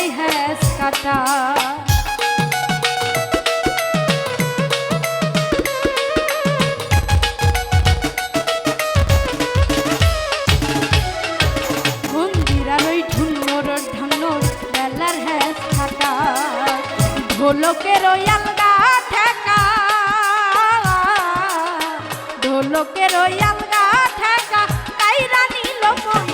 গলায় হ্যাস কাটা। ঢোলকের ওই আলগা ঠেকা। ঢোলকের ওই আলগা ঠেকা। কাইরা নিল মন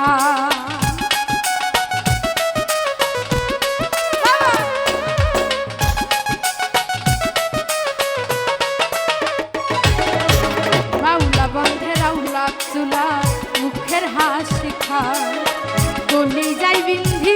দেখা রাউলা বন্ধে রাউলা চুলা মুখের হাসি খা গলি যাই বিন্ধি